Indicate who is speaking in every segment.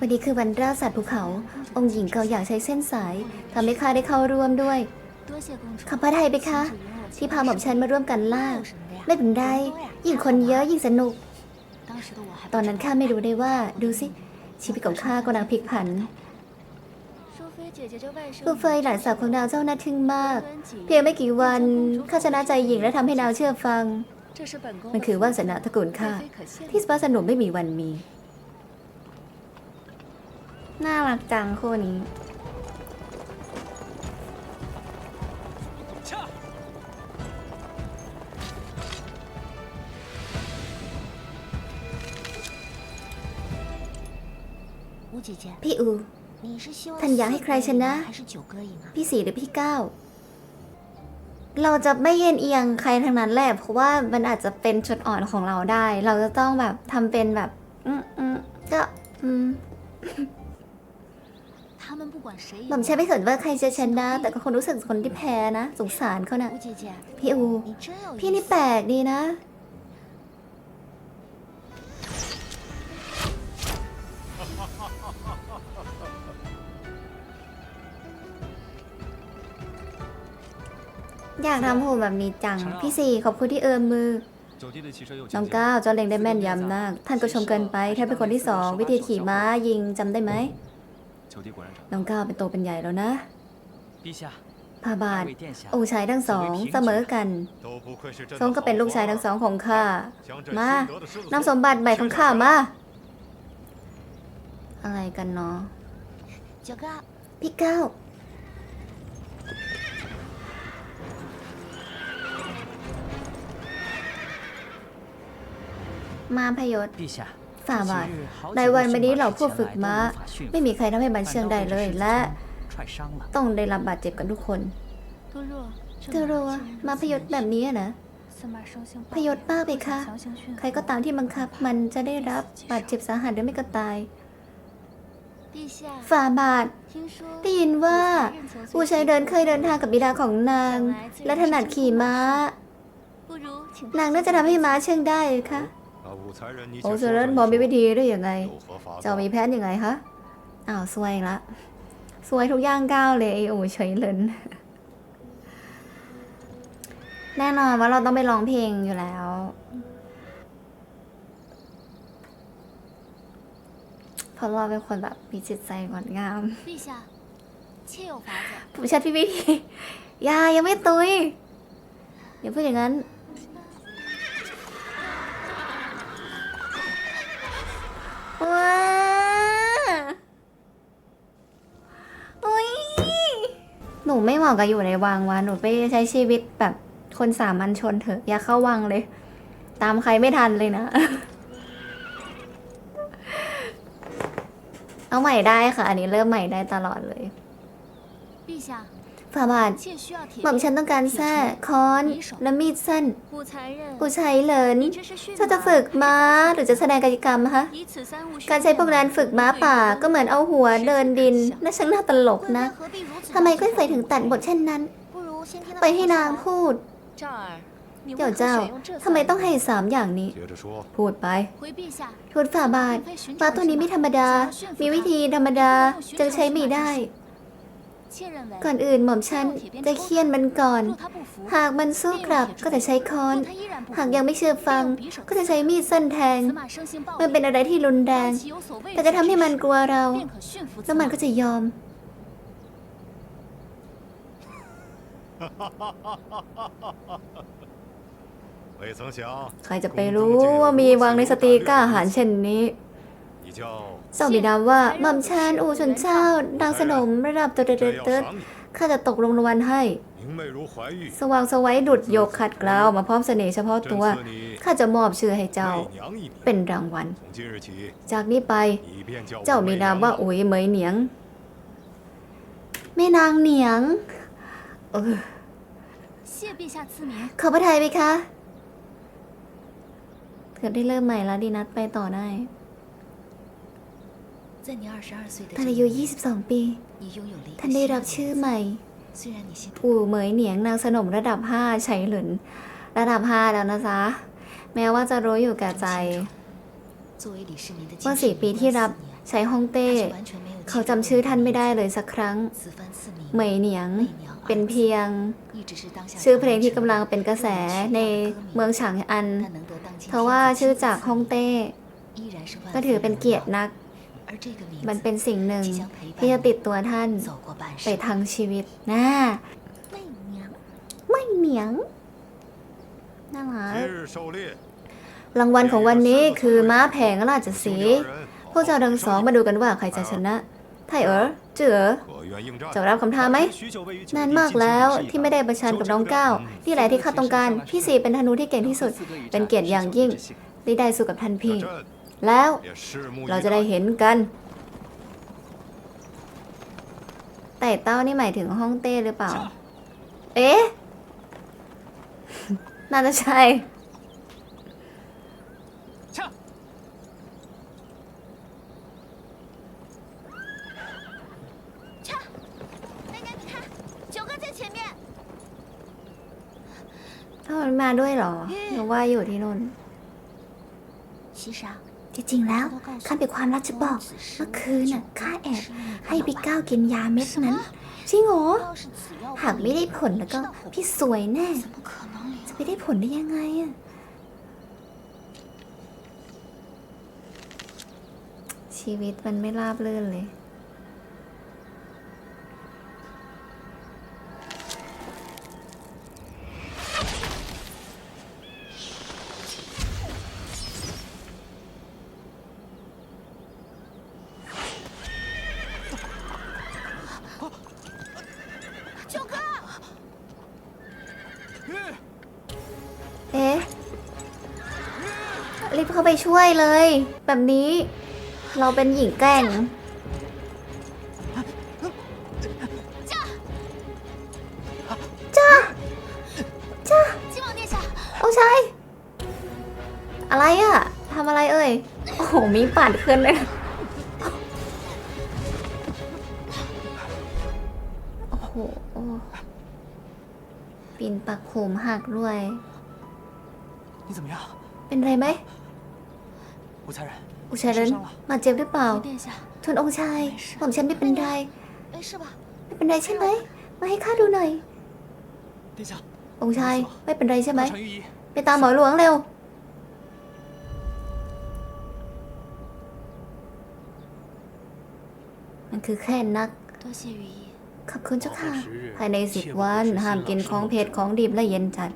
Speaker 1: วันนี้คือวันราสัตว์ภูเขา องค์หญิงเกาอยากใช้เส้นสายทำให้ข้าได้เข้าร่วมด้วยขอบพระทัยไปคะ ที่พาหม่อมฉันมาร่วมกันล่า ไม่เป็นไรยิ่งคนเยอะยิ่งสนุก ตอนนั้นข้าไม่รู้ได้ว่าดูสิ ชีวิตของข้ากำลังพลิกผันลูเฟยหลานสาวของดาวเจ้าน่าทึ่งมาก เพียงไม่กี่วันข้าชนะใจหญิงและทำให้ดาวเชื่อฟัง มันคือวาสนาตระกูลข้าที่สปาสนุมไม่มีวันมี น่ารักจังคู่นี้ พี่อูท่านอยากให้ใครชนะ พี่สี่หรือพี่เก้า เราจะไม่เย็นเอียงใครทางนั้นแหละ เพราะว่ามันอาจจะเป็นจุดอ่อนของเราได้ เราจะต้องแบบทำเป็นแบบ อืมอืมก็ อืม หม่อมฉันไม่สนว่าใครจะชนะ แต่ก็คนรู้สึกคนที่แพ้นะ สงสารเขานะพี่อู พี่นี่แปลกดีนะ อยากทำผมแบบนี้จัง พี่สี่ขอบคุณที่เอิมมือน้องก้าวเจ้เล็งได้แม่นยำมาก ท่านก็ชมเกินไปแค่เป็นคนที่สอง วิธีขี่ม้ายิงจำได้ไหม น้องก้าวเป็นโตเป็นใหญ่แล้วนะพระบาท
Speaker 2: โอ
Speaker 1: ชายทั้งสองเสมอกันทรงก็เป็นลูกชายทั้งสองของข้า มานำสมบัติใหม่ของข้ามา อะไรกันเนาะพี่ก้าวมาพยศ ฝ่าบาทในวัน
Speaker 2: มา
Speaker 1: นี้เราผู้ฝึกม้า ไม่มีใครทำให้มันเชียงได้เลยและ ต้องได้รับบาดเจ็บกันทุกคนเธอรัวมาพยศแบบนี้นะพยศบ้าไปคะใครก็ตามที่บังคับมันจะได้รับบาดเจ็บสาหัสหรือไม่ก็ตายฝ่าบาทได้ยินว่าอูชายเดินเคยเดินทางกับบิดาของนาง และถนัดขี่ม้า นางน่าจะทำให้ม้าเชื่องได้คะ อ
Speaker 3: งค์
Speaker 1: เซเรนบอกมีวิธีได้ยังไง เจ้ามีแพทย์ยังไงคะอ้าวสวยละสวยทุกย่างก้าวเลยโอโอเฉยเลนแน่นอนว่าเราต้องไปร้องเพลงอยู่แล้ว เพราะเราเป็นคนแบบมีจิตใจงดงามผู้ชัดพี่วิธียายังไม่ตุยอย่าพูดอย่างนั้น หนูไม่เหมาะกับอยู่ในวังวะหนูไปใช้ชีวิตแบบคนสามัญชนเถอะ อย่าเข้าวังเลย ตามใครไม่ทันเลยนะ เอาใหม่ได้ค่ะ อันนี้เริ่มใหม่ได้ตลอดเลยฝ่าบาทหม่อมฉันต้องการแท้ค้อน และมีดสั้นกูใช้เลินถ้าจะฝึกม้าหรือจะแสดงกิจกรรมฮะการใช้พวกนั้นฝึกม้าป่าก็เหมือนเอาหัวเดินดินน่าช่างน่าตลกนะ ทำไมกุ้ยเฟยถึงตัดบทเช่นนั้น ไปให้นางพูด เจ้าเจ้าทำไมต้องให้สามอย่างนี้ พูดไปทูดฝ่าบาทปลาตัวนี้ไม่ธรรมดา มีวิธีธรรมดาจะใช้ไม่ได้ ก่อนอื่นหม่อมฉันจะเคี่ยนมันก่อน หากมันสู้กลับก็จะใช้ค้อน หากยังไม่เชื่อฟัง ก็จะใช้มีดสั้นแทง มันเป็นอะไรที่รุนแรง แต่จะทำให้มันกลัวเรา แล้วมันก็จะยอม ใครจะไปรู้ว่ามีวางในสตรีก้าหาญเช่นนี้เจ้าบิดาว่าหม่อมชานอูชนเช่าดังสนมระดับเติร์ดเติร์ดข้าจะตกลงรางวัลให้ สว่างสวัยดุดโยกขัดกล่าวมาพร้อมเสน่ห์เฉพาะตัว ข้าจะมอบชื่อให้เจ้า เป็นรางวัล จากนี้ไป เจ้ามีนามว่าอุ๋ยเหมยเหนียงแม่นางเหนียง เออขอพระทัยไหมคะเธอได้เริ่มใหม่แล้วดีนัดไปต่อได้ตอนอายุ 22 ปี ท่านได้รับชื่อใหม่ผู่เหมยเหนียงนางสนมระดับ 5 ใช้หลุนระดับ 5 แล้วนะจ๊ะ แม้ว่าจะรู้อยู่แก่ใจ ว่าสี่ปีที่รับ ช้ฮ่องเต้ เขาจำชื่อท่านไม่ได้เลยสักครั้ง เหมยเหนียง เป็นเพียง ชื่อเพลงที่กำลังเป็นกระแสในเมืองฉางอัน เพราะว่าชื่อจากฮ่องเต้ ก็ถือเป็นเกียรตินัก มันเป็นสิ่งหนึ่งที่จะติดตัวท่านไปทั้งชีวิตนะไม่เหนียงน่ารักรางวัลของวันนี้คือม้าแผงราชสี พวกเจ้าดังสองมาดูกันว่าใครจะชนะ ไทเอ๋อเจ๋อจะรับคำท้าไหม นานมากแล้วที่ไม่ได้ประชันกับน้องก้าวที่แหละที่ข้าต้องการ พี่สี่เป็นธนูที่เก่งที่สุด เป็นเกียรติอย่างยิ่งที่ได้สู้กับท่านพี่ แล้วเราจะได้เห็นกัน แต่เต้านี่หมายถึงห้องเต้หรือเปล่า เอ๊ะ น่าจะใช่ ด้วยเหรอหรืว่าอยู่ที่นู่นที่จริงแล้วข้าเป็นความรักจะบอกเมื่อคืนน่ะข้าแอบให้พี่ก้าวกินยาเม็ดนั้นจริงเหรอหากไม่ได้ผลแล้วก็พี่สวยแน่ จะไปได้ผลได้ยังไงอะชีวิตมันไม่ราบรื่นเลย รีบเข้าไปช่วยเลย แบบนี้ เราเป็นหญิงแกล้ง
Speaker 4: จ้าจ้า
Speaker 1: โอ้ใช่อะไรอะทำอะไรเอ่ย โอ้โห มีปาดขึ้นเลยโอ้โหปีนปักโขมหักด้วยเป็นไรไหม
Speaker 2: อุชัยเรน
Speaker 1: อุชัยเนมาเจ็บหรืเปล่าทนองค์ชายผมฉันไม่เป็นไรไม่เป็นไรใช่ไหมมาให้ข้าดูหน่อยองค์ชายไม่เป็นไรใช่ไหมไปตามหมอหลวงเร็วมันคือแค่นักขอบคุณเจ้าค่ะ ภายในสิบวัน ห้ามกินของเผ็ดของดิบและเย็นจัด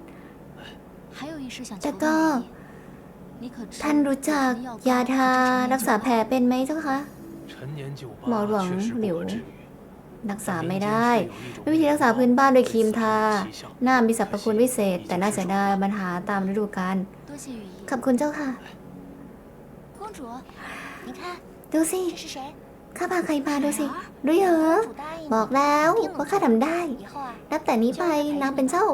Speaker 1: แต่ก็ ท่านรู้จักยาทารักษาแผลเป็นไหมเจ้าคะ
Speaker 5: ห
Speaker 1: มอ
Speaker 5: หลว
Speaker 1: ง
Speaker 5: หลิว
Speaker 1: รักษาไม่ได้ไม่วิธีรักษาพื้นบ้านโดยครีมทา หน้ามีสรรพคุณวิเศษ แต่น่าเสียดายปัญหาตามฤดูกาลขอบคุณเจ้าค่ะ ดูสิ ข้าพาใครมาดูสิดูเหรอบอกแล้วว่าข้าทำได้ นับแต่นี้ไปนางเป็นเจ้า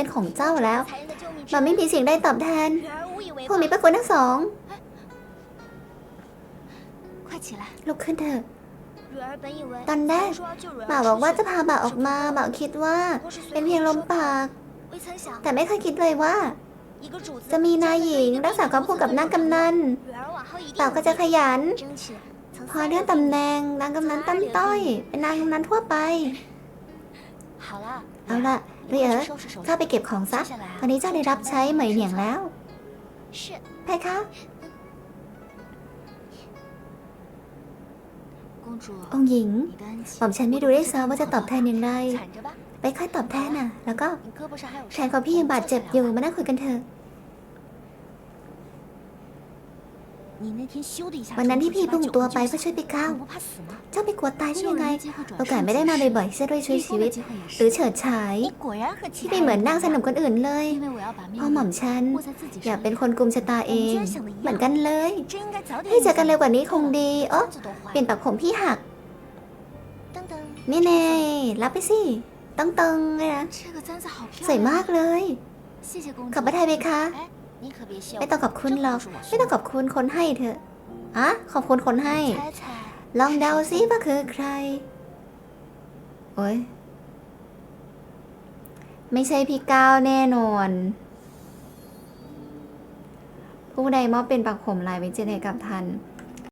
Speaker 1: เป็นของเจ้าแล้วมันไม่มีสิ่งใดตอบแทน พวกมีประคุณทั้งสองลุกขึ้นเถอะตอนแรกบ่าบอกว่าจะพาบ่าออกมาบ่าคิดว่า เป็นเพียงลมปาก แต่ไม่เคยคิดเลยว่า จะมีนายหญิงรักษาความผูกกับนางกำนันบ่าก็จะขยัน พอเรื่องตำแหน่งนางกำนันตั้มต้อย เป็นนางกำนันทั่วไป เอาละ นี่เอ๋
Speaker 4: อเจ้า
Speaker 1: ไปเก็บของซะ
Speaker 4: ต
Speaker 1: อนนี้เจ้าได้รับใช้เหมยเหนียงแล้วไปคะองหญิงหม่อฉันไม่ดูได้ซ้ำว่าจะตอบแทนยังไงไปค่อยตอบแทนน่ะ แล้วก็แขนของพี่ยังบาดเจ็บอยู่มานั่งคุยกันเถอะ วันนั้นที่พี่พุ่งตัวไปเพื่อช่วยพี่ก้าวเจ้าไม่กลัวตายได้ยังไง โอกาสไม่ได้มาบ่อยๆจะด้วยช่วยชีวิต หรือเฉิดฉายที่ไม่เหมือนนางสนุกคนอื่นเลยพ่อหม่อมฉันอยากเป็นคนกลุ่มชะตาเอง เหมือนกันเลยให้เจอกันเร็วกว่านี้คงดีเออเปลี่ยนปักผมพี่หักนี่เน่รับไปสิตั้งตังเลยนะสวยมากเลยขอบมาไทยไปคะ ไม่ต้องขอบคุณหรอกไม่ต้องขอบคุณคนให้เถอะอะขอบคุณคนให้ ลองเดาซิว่าคือใคร โอ้ยไม่ใช่พี่ก้าวแน่นอน ผู้ใดมอบเป็นปักผมลายไว้เจนให้กับทัน